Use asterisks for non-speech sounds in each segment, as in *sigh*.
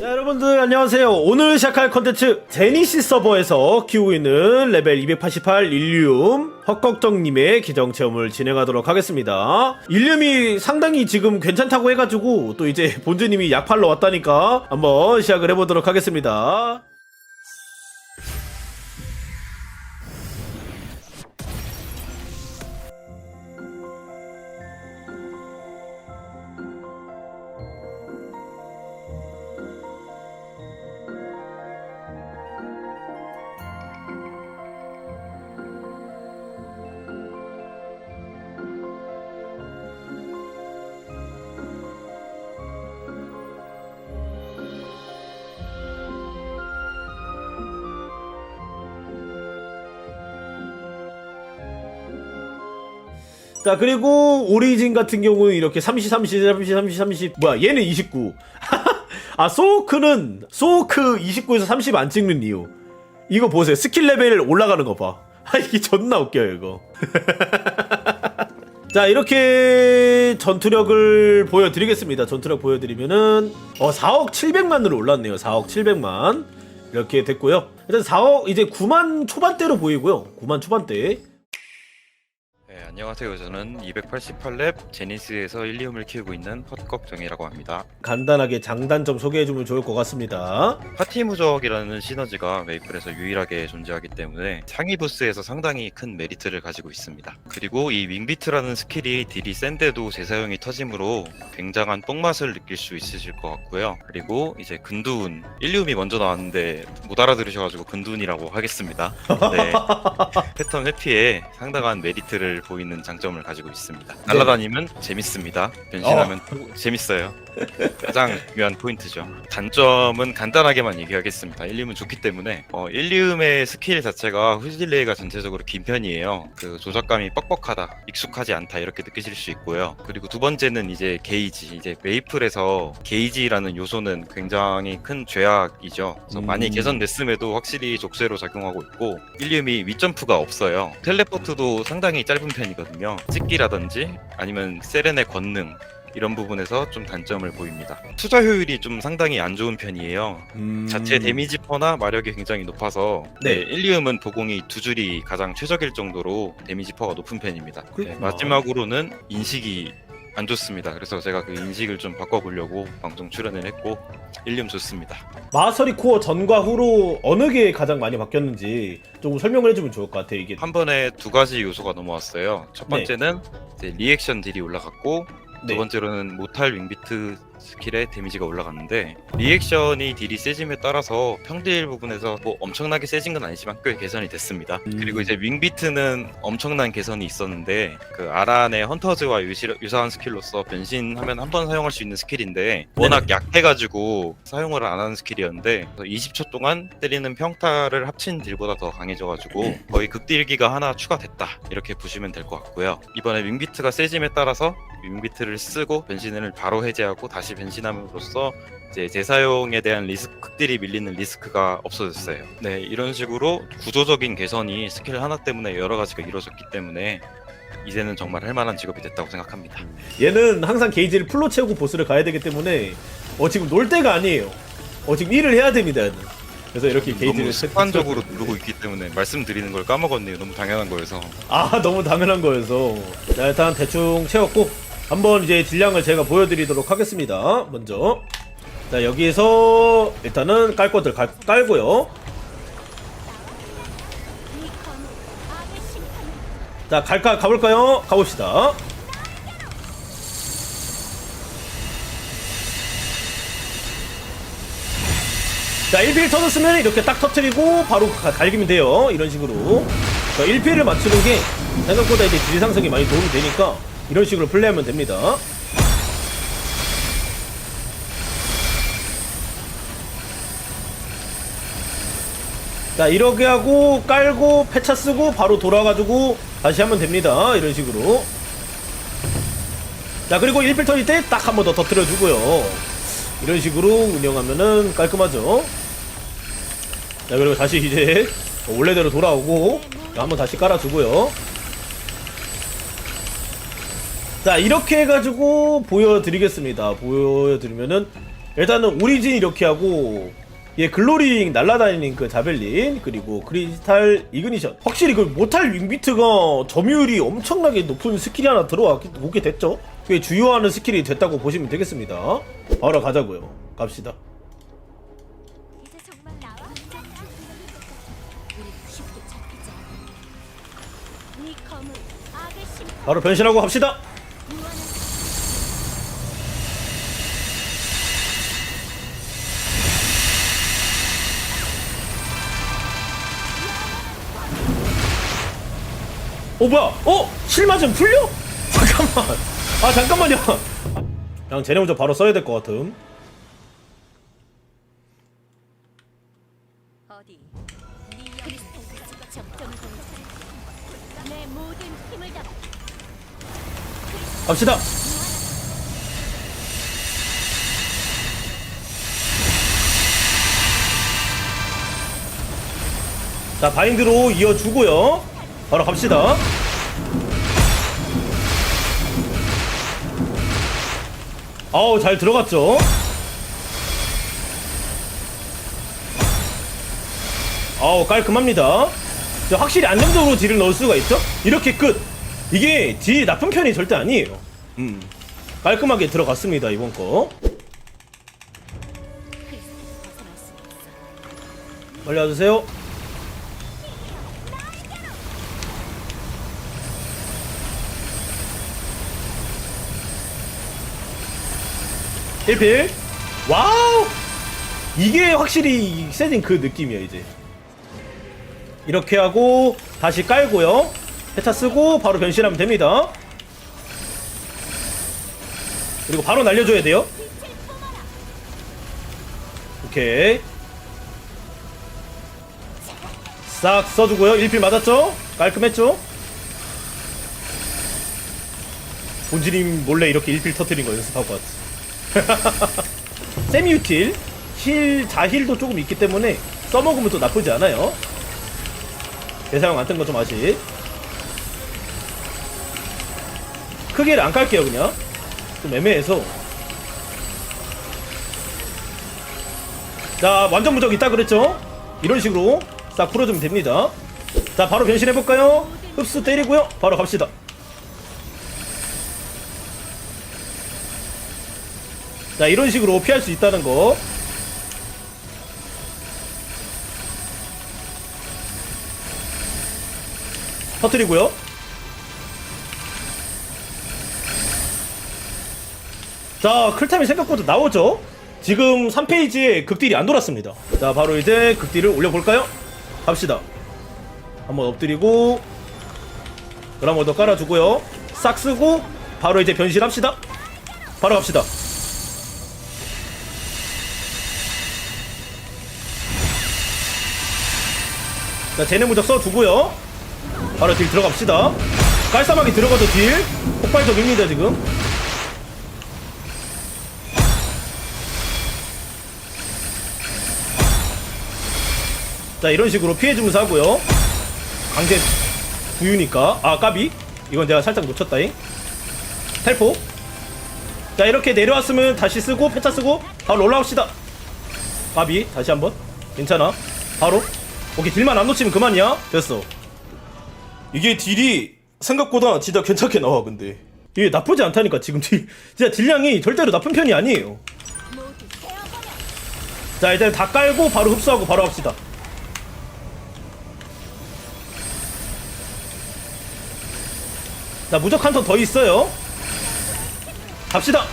자, 여러분들 안녕하세요. 오늘 시작할 컨텐츠 제니시 서버에서 키우고 있는 레벨 288 일리움 헛걱정님의 계정 체험을 진행하도록 하겠습니다. 일리움이 상당히 지금 괜찮다고 해가지고 또 이제 본주님이 약팔러 왔다니까 한번 시작을 해보도록 하겠습니다. 자 그리고 오리진 같은 경우는 이렇게 30 30 30 30 30 뭐야 얘는 29. *laughs* 아 소크는 소크 29에서 30 안 찍는 이유. 이거 보세요 스킬 레벨 올라가는 거 봐. *laughs* 아 이게 존나 웃겨요 이거. *laughs* 자 이렇게 전투력을 보여드리겠습니다. 전투력 보여드리면은 어 4억 700만으로 올랐네요. 4억 700만 이렇게 됐고요. 일단 4억 이제 9만 초반대로 보이고요. 9만 초반대. 네, 안녕하세요. 저는 288렙 제니스에서 일리움을 키우고 있는 헛걱정이라고 합니다. 간단하게 장단점 소개해주면 좋을 것 같습니다. 파티 무적이라는 시너지가 메이플에서 유일하게 존재하기 때문에 상위 부스에서 상당히 큰 메리트를 가지고 있습니다. 그리고 이 윙비트라는 스킬이 딜이 센데도 재사용이 터지므로 굉장한 똥맛을 느낄 수 있으실 것 같고요. 그리고 이제 근두운 일리움이 먼저 나왔는데 못 알아들으셔가지고 근두운이라고 하겠습니다. 네. *laughs* 패턴 회피에 상당한 메리트를 보이는 장점을 가지고 있습니다. 날아다니면 재밌습니다. 변신하면 또 재밌어요. 가장 중요한 포인트죠. 단점은 간단하게만 얘기하겠습니다. 일리움은 좋기 때문에 어, 일리움의 스킬 자체가 후질레이가 전체적으로 긴 편이에요. 그 조작감이 뻑뻑하다, 익숙하지 않다 이렇게 느끼실 수 있고요. 그리고 두 번째는 이제 게이지. 이제 메이플에서 게이지라는 요소는 굉장히 큰 죄악이죠. 그래서 음. 많이 개선됐음에도 확실히 족쇄로 작용하고 있고 일리움이 윗점프가 없어요. 텔레포트도 상당히 짧은 편이거든요. 찍기라든지 아니면 세렌의 권능 이런 부분에서 좀 단점을 보입니다. 투자 효율이 좀 상당히 안 좋은 편이에요. 음... 자체 데미지 퍼나 마력이 굉장히 높아서 네. 네, 일리움은 보공이 두 줄이 가장 최적일 정도로 데미지 퍼가 높은 편입니다. 네. 마지막으로는 인식이 안 좋습니다. 그래서 제가 그 인식을 좀 바꿔보려고 방송 출연을 했고 일리움 좋습니다. 마서리 코어 전과 후로 어느 게 가장 많이 바뀌었는지 조금 설명을 해주면 좋을 것 같아 이게. 한 번에 두 가지 요소가 넘어왔어요. 첫 네. 번째는 이제 리액션 딜이 올라갔고 네. 두 번째로는 모탈 윙비트 스킬의 데미지가 올라갔는데 리액션이 딜이 세짐에 따라서 평딜 부분에서 뭐 엄청나게 세진 건 아니지만 꽤 개선이 됐습니다. 음. 그리고 이제 윙비트는 엄청난 개선이 있었는데 그 아란의 헌터즈와 유사한 스킬로서 변신하면 한 번 사용할 수 있는 스킬인데 워낙 약해가지고 사용을 안 하는 스킬이었는데 20초 동안 때리는 평타를 합친 딜보다 더 강해져가지고 거의 극딜기가 하나 추가됐다 이렇게 보시면 될 것 같고요. 이번에 윙비트가 세짐에 따라서 윙비트를 쓰고 변신을 바로 해제하고 다시 변신함으로써 이제 재사용에 대한 리스크, 극딜이 밀리는 리스크가 없어졌어요. 네, 이런 식으로 구조적인 개선이 스킬 하나 때문에 여러 가지가 이루어졌기 때문에 이제는 정말 할 만한 직업이 됐다고 생각합니다. 얘는 항상 게이지를 풀로 채우고 보스를 가야 되기 때문에 어 지금 놀 때가 아니에요. 어 지금 일을 해야 됩니다. 얘는. 그래서 이렇게 게이지를 너무 습관적으로 누르고 있기 때문에 말씀드리는 걸 까먹었네요. 너무 당연한 거여서. 아 너무 당연한 거여서 자 일단 대충 채웠고 한번 이제 딜량을 제가 보여드리도록 하겠습니다. 먼저. 자 여기에서 일단은 깔 것들 깔, 깔고요. 자 갈까 가볼까요? 가봅시다. 자 1필 터졌으면 이렇게 딱 터트리고 바로 가- 갈기면 돼요. 이런 식으로. 자 1필을 맞추는 게 생각보다 이제 질 상승이 많이 도움이 되니까 이런 식으로 플레이하면 됩니다. 자 이렇게 하고 깔고 패차 쓰고 바로 돌아가지고 다시 하면 됩니다. 이런 식으로. 자 그리고 1필 터질 때딱 한 번 더 터트려 주고요. 이런 식으로 운영하면은 깔끔하죠? 자 그리고 다시 이제 원래대로 돌아오고 자, 한번 다시 깔아주고요 자 이렇게 해가지고 보여드리겠습니다. 보여드리면은 일단은 오리진 이렇게 하고 얘 글로링 날라다니는 그 자벨린 그리고 크리스탈 이그니션. 확실히 그 모탈 윙비트가 점유율이 엄청나게 높은 스킬이 하나 들어오게 됐죠? 꽤 주요하는 스킬이 됐다고 보시면 되겠습니다. 바로 가자고요. 갑시다. 바로 변신하고 갑시다 어 뭐야? 어? 실 맞으면 풀려? *laughs* 잠깐만. 아 잠깐만요. 그냥 쟤네 먼저 바로 써야 될 것 같음. 어디? 네 가치가 점점 담아 갑시다. 자 바인드로 이어주고요. 바로 갑시다. 아우 잘 들어갔죠? 아우 깔끔합니다. 자, 확실히 안정적으로 딜을 넣을 수가 있죠? 이렇게 끝 이게 딜이 나쁜 편이 절대 아니에요. 음. 깔끔하게 들어갔습니다 이번 거. 빨리 와주세요. 일필. 와우! 이게 확실히 이 세진 그 느낌이야 이제. 이렇게 하고 다시 깔고요 해차 쓰고 바로 변신하면 됩니다. 그리고 바로 날려줘야 돼요. 오케이. 싹 써주고요. 1필 맞았죠? 깔끔했죠? 본진님 몰래 이렇게 1필 터트린 거 연습하고 왔지. *laughs* 세미유틸. 힐 자힐도 조금 있기 때문에 써먹으면 또 나쁘지 않아요. 대사용 안 뜬 거 좀 아시 크게를 안 깔게요 그냥. 좀 애매해서. 자 완전 무적 있다 그랬죠? 이런 식으로 싹 풀어주면 됩니다. 자 바로 변신해볼까요? 흡수 때리고요. 바로 갑시다. 자 이런 식으로 피할 수 있다는 거. 터뜨리고요 자 클탐이 생각보다 나오죠? 지금 3페이지에 극딜이 안 돌았습니다. 자 바로 이제 극딜을 올려볼까요? 갑시다. 한번 엎드리고 그라모 더 깔아주고요. 싹 쓰고 바로 이제 변신합시다. 바로 갑시다. 자 제네 무적 써주고요. 바로 딜 들어갑시다. 깔쌈하게 들어가도 딜 폭발적입니다 지금 자 이런 식으로 피해 주면서 하고요. 강제 부유니까. 아 까비. 이건 내가 살짝 놓쳤다잉. 텔포. 자 이렇게 내려왔으면 다시 쓰고 패차 쓰고 바로 올라옵시다. 까비. 다시 한번. 괜찮아. 바로. 오케이 딜만 안 놓치면 그만이야. 됐어. 이게 딜이 생각보다 진짜 괜찮게 나와 근데. 이게 나쁘지 않다니까 지금 딜. 진짜 딜량이 절대로 나쁜 편이 아니에요. 자 일단 다 깔고 바로 흡수하고 바로 합시다 자 무적 한 턴 더 있어요. 갑시다.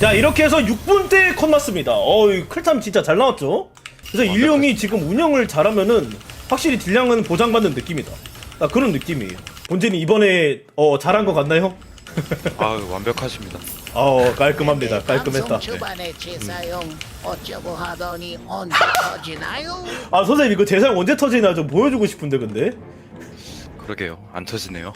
자 이렇게 해서 6분 때 컷 났습니다. 어이 클탐 진짜 잘 나왔죠? 그래서 일령이 지금 운영을 잘하면은 확실히 딜량은 보장받는 느낌이다. 아 그런 느낌이에요. 본진이 이번에 어 잘한 것 같나요? *laughs* 아 완벽하십니다. 어 깔끔합니다. 깔끔했다. 방송 초반에 재사용 어쩌고 하더니 언제 *laughs* 터지나요? 아 선생님 이거 재사용 언제 터지나 좀 보여주고 싶은데 근데? 그러게요. 안 터지네요.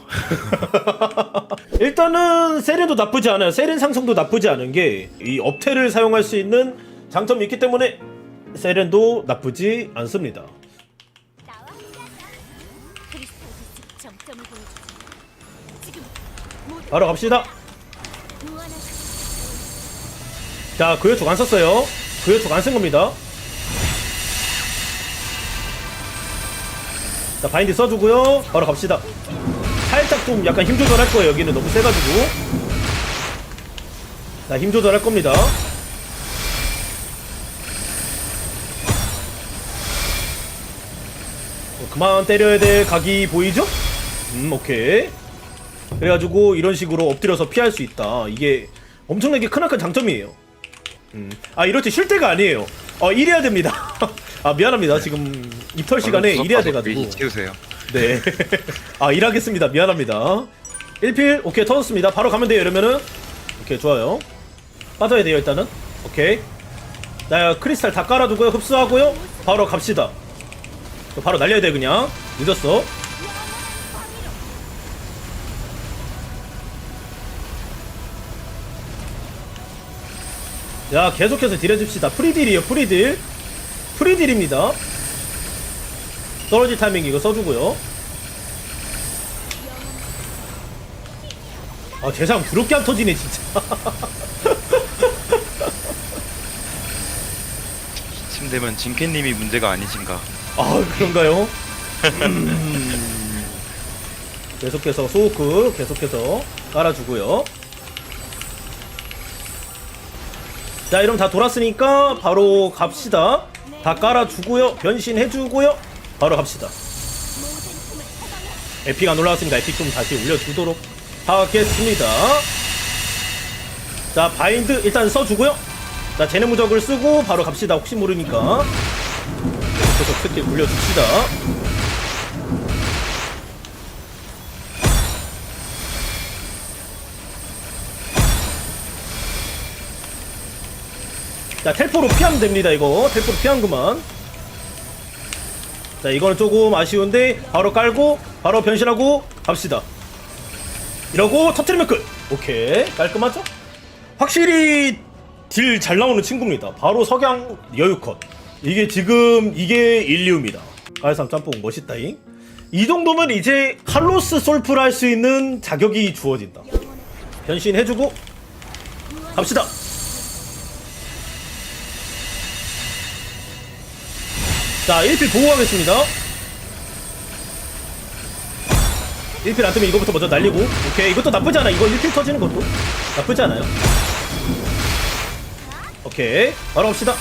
*laughs* 일단은 세렌도 나쁘지 않아요. 세렌 상성도 나쁘지 않은 게 이 업테를 사용할 수 있는 장점이 있기 때문에 세렌도 나쁘지 않습니다. 나와 함께하자 크리스탈 가치가 점점 바로 갑시다 자 그여축 안 썼어요. 그여축 안 쓴 겁니다. 자 바인드 써주고요. 바로 갑시다. 살짝 좀 약간 힘 조절할 거예요. 여기는 너무 세가지고. 자 힘 조절할 겁니다. 어, 그만 때려야 될 각이 보이죠? 음 오케이. 그래가지고 이런 식으로 엎드려서 피할 수 있다. 이게 엄청나게 크나큰 장점이에요 음. 아 이럴 때쉴 때가 아니에요 어 일해야 됩니다 *laughs* 아 미안합니다 지금 입털 시간에 일해야 돼가지고 치우세요. 네. *laughs* 아, 일하겠습니다. 미안합니다. 1필, 오케이, 터졌습니다. 바로 가면 돼요, 이러면은. 오케이, 좋아요. 빠져야 돼요, 일단은. 오케이. 자, 크리스탈 다 깔아두고요. 흡수하고요. 바로 갑시다. 바로 날려야 돼, 그냥. 늦었어. 야, 계속해서 딜해줍시다. 프리딜이에요, 프리딜. 프리딜입니다. 떨어질 타이밍 이거 써주고요. 아 대상 부럽게 안 터지네 진짜. *laughs* 이쯤 되면 진캐님이 문제가 아니신가. 아 그런가요? 음. *laughs* 계속해서 소호크 계속해서 깔아주고요. 자 이러면 다 돌았으니까 바로 갑시다. 다 깔아주고요. 변신해주고요. 바로 갑시다. 에픽 안 올라왔으니까 에픽 좀 다시 올려주도록 하겠습니다. 자, 바인드 일단 써주고요. 자, 제네 무적을 쓰고 바로 갑시다. 혹시 모르니까. 계속 스킬 올려줍시다. 자, 텔포로 피하면 됩니다, 이거. 텔포로 피한 그만. 자 이거는 조금 아쉬운데 바로 깔고 바로 변신하고 갑시다. 이러고 터트리면 끝. 오케이. 깔끔하죠? 확실히 딜 잘 나오는 친구입니다. 바로 석양 여유컷. 이게 지금 이게 일리우입니다. 알삼 짬뽕 멋있다잉. 이 정도면 이제 칼로스 솔프를 할 수 있는 자격이 주어진다. 변신해주고 갑시다 자 1필 보고 가겠습니다. 1필 안 뜨면 이거부터 먼저 날리고. 오케이 이것도 나쁘지 않아. 이거 1필 터지는 것도 나쁘지 않아요. 오케이 바로 갑시다.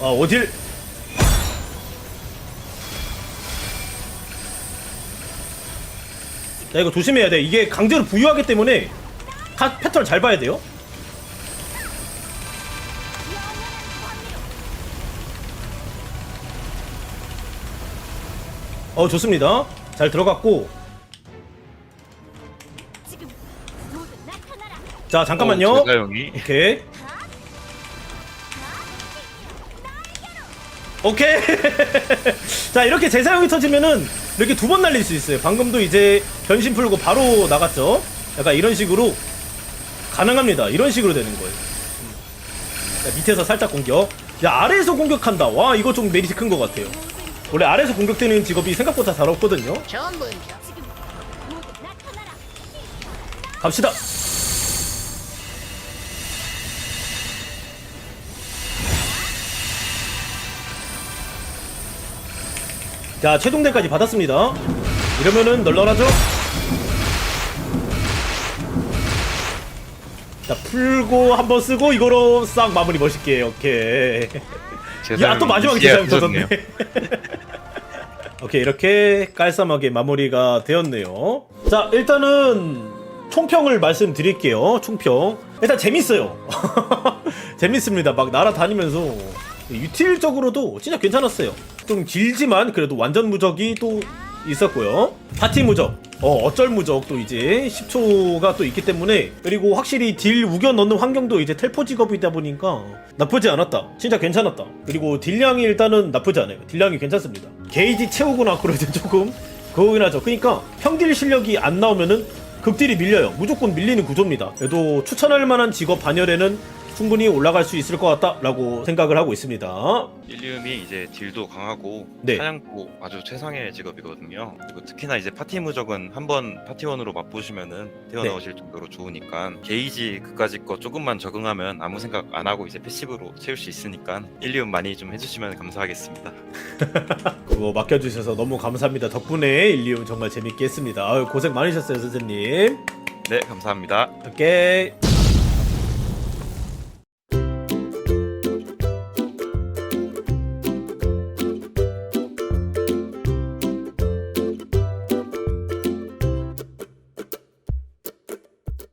아 어딜? 자 이거 조심해야 돼. 이게 강제로 부유하기 때문에 카 패턴 잘 봐야 돼요 어 좋습니다. 잘 들어갔고. 자 잠깐만요. 어, 오케이. 오케이. *laughs* 자 이렇게 제사용이 터지면은 이렇게 두 번 날릴 수 있어요. 방금도 이제 변신 풀고 바로 나갔죠? 약간 이런 식으로 가능합니다. 이런 식으로 되는 거예요. 음. 자, 밑에서 살짝 공격. 야 아래에서 공격한다. 와 이거 좀 메리트 큰 것 같아요 원래 아래에서 공격되는 직업이 생각보다 잘 없거든요 갑시다. 자, 최종대까지 받았습니다. 이러면은 널널하죠? 풀고 한 번 쓰고 이거로 싹 마무리 멋있게. 오케이. *laughs* 야, 또 마지막에 이제야 대사용 터졌네. 오케이 이렇게 깔쌈하게 마무리가 되었네요. 자 일단은 총평을 말씀드릴게요 총평. 일단 재밌어요. *laughs* 재밌습니다. 막 날아다니면서. 유틸적으로도 진짜 괜찮았어요. 좀 길지만 그래도 완전 무적이 또 있었고요. 파티 무적. 어 어쩔 무적 또 이제 10초가 또 있기 때문에 그리고 확실히 딜 우겨 넣는 환경도 이제 텔포 직업이다 보니까 나쁘지 않았다. 진짜 괜찮았다. 그리고 딜량이 일단은 나쁘지 않아요. 딜량이 괜찮습니다. 게이지 채우고 나고 그럴 때 조금. 그거긴 하죠. 그러니까 평딜 실력이 안 나오면은 극딜이 밀려요. 무조건 밀리는 구조입니다. 그래도 추천할 만한 직업 반열에는 충분히 올라갈 수 있을 것 같다라고 생각을 하고 있습니다. 일리움이 이제 딜도 강하고 네. 사냥도 아주 최상의 직업이거든요. 그리고 특히나 이제 파티 무적은 한번 파티원으로 맛보시면은 태어나오실 정도로 좋으니까 게이지 그까지 거 조금만 적응하면 아무 생각 안 하고 이제 패시브로 채울 수 있으니까 일리움 많이 좀 해주시면 감사하겠습니다. 그거 *laughs* 맡겨주셔서 너무 감사합니다. 덕분에 일리움 정말 재밌게 했습니다. 아유, 고생 많으셨어요, 선생님. 네 감사합니다. 오케이.